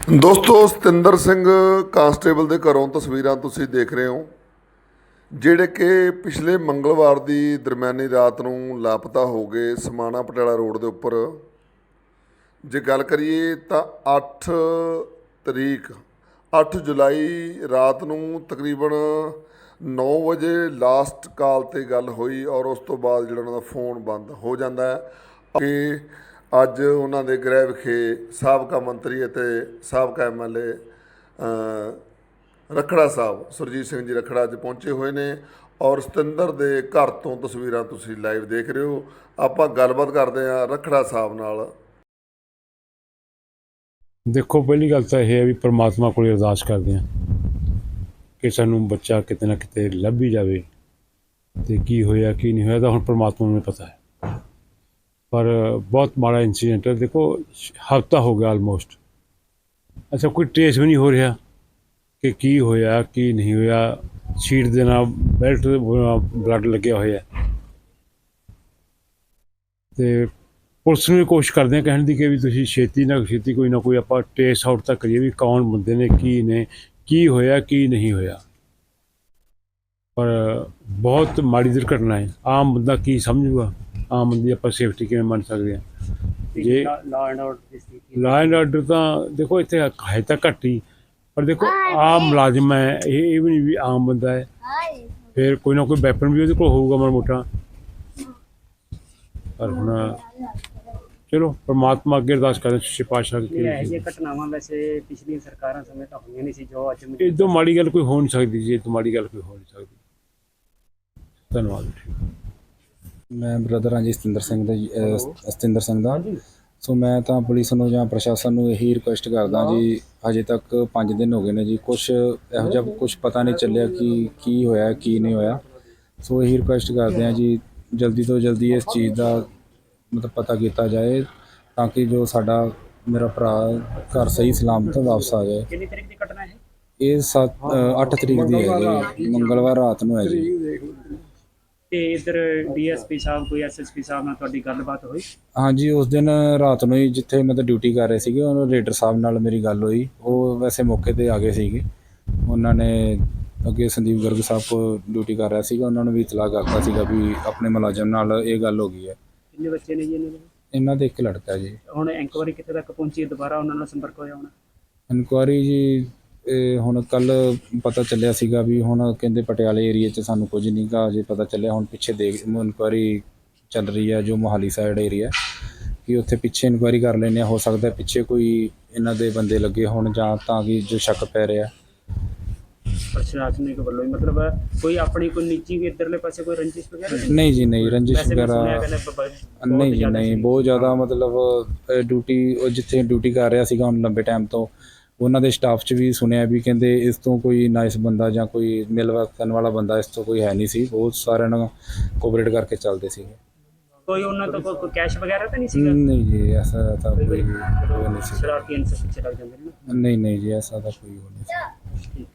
ਦੋਸਤੋ, ਸਤਿੰਦਰ ਸਿੰਘ ਕਾਂਸਟੇਬਲ ਦੇ ਘਰੋਂ ਤਸਵੀਰਾਂ ਤੁਸੀਂ ਦੇਖ ਰਹੇ ਹੋ, ਜਿਹੜੇ ਕਿ ਪਿਛਲੇ ਮੰਗਲਵਾਰ ਦੀ ਦਰਮਿਆਨੀ ਰਾਤ ਨੂੰ ਲਾਪਤਾ ਹੋ ਗਏ ਸਮਾਣਾ ਪਟਿਆਲਾ ਰੋਡ ਦੇ ਉੱਪਰ। ਜੇ ਗੱਲ ਕਰੀਏ ਤਾਂ 8 ਤਰੀਕ 8 ਜੁਲਾਈ ਰਾਤ ਨੂੰ ਤਕਰੀਬਨ 9 ਵਜੇ ਲਾਸਟ ਕਾਲ ਤੇ ਗੱਲ ਹੋਈ ਔਰ ਉਸ ਤੋਂ ਬਾਅਦ ਜਿਹੜਾ ਉਹਨਾਂ ਦਾ ਫੋਨ ਬੰਦ ਹੋ ਜਾਂਦਾ ਹੈ। ਕਿ ਅੱਜ ਉਹਨਾਂ ਦੇ ਗ੍ਰਹਿ ਵਿਖੇ ਸਾਬਕਾ ਮੰਤਰੀ ਅਤੇ ਸਾਬਕਾ ਐਮਐਲਏ ਰਖੜਾ ਸਾਹਿਬ, ਸੁਰਜੀਤ ਸਿੰਘ ਜੀ ਰਖੜਾ ਅੱਜ ਪਹੁੰਚੇ ਹੋਏ ਨੇ। ਔਰ ਸਤਿੰਦਰ ਦੇ ਘਰ ਤੋਂ ਤਸਵੀਰਾਂ ਤੁਸੀਂ ਲਾਈਵ ਦੇਖ ਰਹੇ ਹੋ। ਆਪਾਂ ਗੱਲਬਾਤ ਕਰਦੇ ਹਾਂ ਰਖੜਾ ਸਾਹਿਬ ਨਾਲ। ਦੇਖੋ, ਪਹਿਲੀ ਗੱਲ ਤਾਂ ਇਹ ਹੈ ਵੀ ਪ੍ਰਮਾਤਮਾ ਕੋਲ ਅਰਦਾਸ ਕਰਦੇ ਹਾਂ ਕਿ ਸਾਨੂੰ ਬੱਚਾ ਕਿਤੇ ਨਾ ਕਿਤੇ ਲੱਭ ਹੀ ਜਾਵੇ ਤੇ ਕੀ ਹੋਇਆ, ਕੀ ਨਹੀਂ ਹੋਇਆ, ਤਾਂ ਹੁਣ ਪ੍ਰਮਾਤਮਾ ਨੂੰ ਪਤਾ ਹੈ। ਪਰ ਬਹੁਤ ਮਾੜਾ ਇਨਸੀਡੈਂਟ ਹੈ। ਦੇਖੋ, ਹਫਤਾ ਹੋ ਗਿਆ ਆਲਮੋਸਟ ਅੱਛਾ, ਕੋਈ ਟ੍ਰੇਸ ਵੀ ਨਹੀਂ ਹੋ ਰਿਹਾ ਕਿ ਕੀ ਹੋਇਆ, ਕੀ ਨਹੀਂ ਹੋਇਆ। ਸ਼ੀਟ ਦੇ ਨਾਲ ਬੈਲਟ ਬਲੱਡ ਲੱਗਿਆ ਹੋਇਆ। ਤੇ ਪੁਲਿਸ ਨੂੰ ਵੀ ਕੋਸ਼ਿਸ਼ ਕਰਦੇ ਆ ਕਹਿਣ ਦੀ ਕਿ ਵੀ ਤੁਸੀਂ ਛੇਤੀ ਨਾ, ਛੇਤੀ ਕੋਈ ਨਾ ਕੋਈ ਆਪਾਂ ਟ੍ਰੇਸ ਆਊਟ ਤਾਂ ਕਰੀਏ ਵੀ ਕੌਣ ਬੰਦੇ ਨੇ, ਕੀ ਨੇ, ਕੀ ਹੋਇਆ, ਕੀ ਨਹੀਂ ਹੋਇਆ। ਪਰ ਬਹੁਤ ਮਾੜੀ ਦੁਰਘਟਨਾ ਹੈ। ਆਮ ਬੰਦਾ ਕੀ ਸਮਝੂਗਾ? ਆਮ ਬੰਦੀ ਆਪਾਂ ਸੇਫਟੀ ਕਿਵੇਂ ਮੰਨ ਸਕਦੇ ਆ। ਜੇ ਲਾ ਐਂਡ ਆਰਡਰ ਦੀ ਸਥਿਤੀ ਲਾ ਐਂਡ ਆਰਡਰ ਤਾਂ ਦੇਖੋ ਇੱਥੇ ਹੈ ਤਾਂ ਘੱਟ ਹੀ ਪਰ ਦੇਖੋ ਆਮ ਮੁਲਾਜ਼ਮ ਹੈ ਇਹ ਇਹ ਵੀ ਨਹੀਂ ਵੀ ਆਮ ਬੰਦਾ ਹੈ। ਫਿਰ ਕੋਈ ਨਾ ਕੋਈ ਵੈਪਨ ਵੀ ਉਹਦੇ ਕੋਲ ਹੋਊਗਾ ਮਾੜਾ ਮੋਟਾ। ਪਰ ਹੁਣ ਚਲੋ ਪਰਮਾਤਮਾ ਅੱਗੇ ਅਰਦਾਸ ਕਰਾਂ ਸੱਚੇ ਪਾਤਸ਼ਾਹ ਇਹ ਘਟਨਾਵਾਂ ਵੈਸੇ ਪਿਛਲੀਆਂ ਸਰਕਾਰਾਂ ਸਮੇਂ ਤਾਂ ਹੋਈਆਂ ਨਹੀਂ ਸੀ ਜੋ ਅੱਜ ਇਹ ਤੋਂ ਮਾੜੀ ਗੱਲ ਕੋਈ ਹੋ ਨਹੀਂ ਸਕਦੀ ਜੀ ਇਹ ਤੋਂ ਮਾੜੀ ਗੱਲ ਕੋਈ ਹੋ ਨਹੀਂ ਸਕਦੀ। ਧੰਨਵਾਦ ਮੈਂ ਬ੍ਰਦਰ ਹਾਂ ਜੀ ਸਤਿੰਦਰ ਸਿੰਘ ਦਾ ਜੀ, ਅਹ, ਸਤਿੰਦਰ ਸਿੰਘ ਦਾ। ਸੋ ਮੈਂ ਤਾਂ ਪੁਲਿਸ ਨੂੰ ਜਾਂ ਪ੍ਰਸ਼ਾਸਨ ਨੂੰ ਇਹੀ ਰਿਕੁਐਸਟ ਕਰਦਾ ਜੀ ਹਜੇ ਤੱਕ 5 ਦਿਨ ਹੋ ਗਏ ਨੇ ਜੀ ਕੁਝ ਇਹੋ ਜਿਹਾ ਕੁਝ ਪਤਾ ਨਹੀਂ ਚੱਲਿਆ ਕਿ ਕੀ ਹੋਇਆ ਕੀ ਨਹੀਂ ਹੋਇਆ। ਸੋ ਇਹੀ ਰਿਕੁਐਸਟ ਕਰਦੇ ਹਾਂ ਜੀ ਜਲਦੀ ਤੋਂ ਜਲਦੀ ਇਸ ਚੀਜ਼ ਦਾ ਮਤਲਬ ਪਤਾ ਕੀਤਾ ਜਾਏ ਤਾਂ ਕਿ ਜੋ ਸਾਡਾ ਮੇਰਾ ਭਰਾ ਘਰ ਸਹੀ ਸਲਾਮਤ ਵਾਪਸ ਆ ਜਾਏ। ਕਿੰਨੀ ਤਰੀਕ ਦੀ ਘਟਨਾ ਹੈ ਇਹ 7 8 ਤਰੀਕ ਦੀ ਹੈ ਜੀ ਮੰਗਲਵਾਰ ਰਾਤ ਨੂੰ ਹੈ ਜੀ। ਤੇ ਇਧਰ ਡੀਐਸਪੀ ਸਾਹਿਬ ਕੋਈ ਐਸਐਸਪੀ ਸਾਹਿਬ ਨਾਲ ਤੁਹਾਡੀ ਗੱਲਬਾਤ ਹੋਈ? ਹਾਂਜੀ ਉਸ ਦਿਨ ਰਾਤ ਨੂੰ ਹੀ ਜਿੱਥੇ ਮਤਲਬ ਡਿਊਟੀ ਕਰ ਰਹੇ ਸੀਗੇ ਉਹਨਾਂ ਰੇਡਰ ਸਾਹਿਬ ਨਾਲ ਮੇਰੀ ਗੱਲ ਹੋਈ। ਉਹ ਵੈਸੇ ਮੌਕੇ ਤੇ ਆ ਗਏ ਸੀਗੇ। ਉਹਨਾਂ ਨੇ ਅੱਗੇ ਸੰਦੀਪ ਗਰਗ ਸਾਹਿਬ ਕੋ ਡਿਊਟੀ ਕਰ ਰਿਹਾ ਸੀਗਾ। ਉਹਨਾਂ ਨੂੰ ਵੀ ਇਤਲਾਹ ਕਰਤਾ ਸੀਗਾ ਵੀ ਆਪਣੇ ਮੁਲਾਜ਼ਮ ਨਾਲ ਇਹ ਗੱਲ ਹੋ ਗਈ ਹੈ। ਕਿੰਨੇ ਬੱਚੇ ਨੇ ਜੀ ਇਹਨਾਂ ਦੇ? ਇਹਨਾਂ ਦੇ ਇੱਕ ਲੜਕਾ ਜੀ। ਹੁਣ ਇਨਕੁਆਰੀ ਕਿੱਥੇ ਤੱਕ ਪਹੁੰਚੀ ਹੈ? ਦੁਬਾਰਾ ਉਹਨਾਂ ਨਾਲ ਸੰਪਰਕ ਹੋਇਆ ਹੋਣਾ? ਇਨਕੁਆਰੀ ਜੀ ਇਹ ਹੁਣ ਕੱਲ ਪਤਾ ਚੱਲਿਆ ਸੀਗਾ ਵੀ ਹੁਣ ਕਹਿੰਦੇ ਪਟਿਆਲੇ ਏਰੀਆ 'ਚ ਸਾਨੂੰ ਕੁਝ ਨਹੀਂ ਗਾ ਅਜੇ ਪਤਾ ਚੱਲਿਆ ਹੁਣ ਪਿੱਛੇ ਦੇਖ ਇਨਕੁਆਰੀ ਚੱਲ ਰਹੀ ਹੈ ਜੋ ਮੋਹਾਲੀ ਸਾਈਡ ਏਰੀਆ ਕਿ ਉੱਥੇ ਪਿੱਛੇ ਇਨਕੁਆਰੀ ਕਰ ਲੈਂਦੇ ਹਾਂ ਸਕਦਾ ਪਿੱਛੇ ਕੋਈ ਇਹਨਾਂ ਦੇ ਬੰਦੇ ਲੱਗੇ ਹੋਣ ਜਾਂ ਤਾਂ ਕਿ ਜੋ ਸ਼ੱਕ ਪੈ ਰਿਹਾ ਪ੍ਰਸ਼ਾਸਨਿਕ ਵੱਲੋਂ ਹੀ ਮਤਲਬ ਕੋਈ ਆਪਣੀ ਕੋਈ ਨਿੱਜੀ ਵੀ ਇਧਰਲੇ ਪਾਸੇ ਕੋਈ ਰੰਜਿਸ਼ ਵਗੈਰਾ ਨਹੀਂ ਜੀ ਨਹੀਂ ਰੰਜਿਸ਼ ਵਗੈਰਾ ਨਹੀਂ ਜੀ ਨਹੀਂ। ਬਹੁਤ ਜ਼ਿਆਦਾ ਮਤਲਬ ਡਿਊਟੀ ਉਹ ਜਿੱਥੇ ਡਿਊਟੀ ਕਰ ਰਿਹਾ ਸੀਗਾ ਹੁਣ ਲੰਬੇ ਟਾਈਮ ਤੋਂ ਉਹਨਾਂ ਦੇ ਸਟਾਫ 'ਚ ਵੀ ਸੁਣਿਆ ਵੀ ਕਹਿੰਦੇ ਇਸ ਤੋਂ ਕੋਈ ਨਾਈਸ ਬੰਦਾ ਜਾਂ ਕੋਈ ਮਿਲ ਵਰਤਣ ਵਾਲਾ ਬੰਦਾ ਇਸ ਤੋਂ ਕੋਈ ਹੈ ਨਹੀਂ ਸੀ ਬਹੁਤ ਸਾਰਿਆਂ ਨਾਲ ਕੋਆਪਰੇਟ ਕਰਕੇ ਚੱਲਦੇ ਸੀਗੇ। ਕੋਈ ਉਹਨਾਂ ਤੋਂ ਕੋਈ- ਕੋਈ ਕੈਸ਼ ਵਗੈਰਾ ਤਾਂ ਨਹੀਂ ਸੀਗਾ? ਨਹੀਂ ਜੀ ਐਸਾ ਤਾਂ ਕੋਈ ਕੋਈ ਨਹੀਂ ਸੀ। ਸ਼ਰਾਰਤੀ ਅਨਸਰ ਪਿੱਛੇ ਲੱਗ ਜਾਂਦੇ ਨੇ ਨਾ। ਨਹੀਂ ਨਹੀਂ ਜੀ ਐਸਾ ਤਾਂ ਕੋਈ ਨਹੀਂ ਸੀ। ਠੀਕ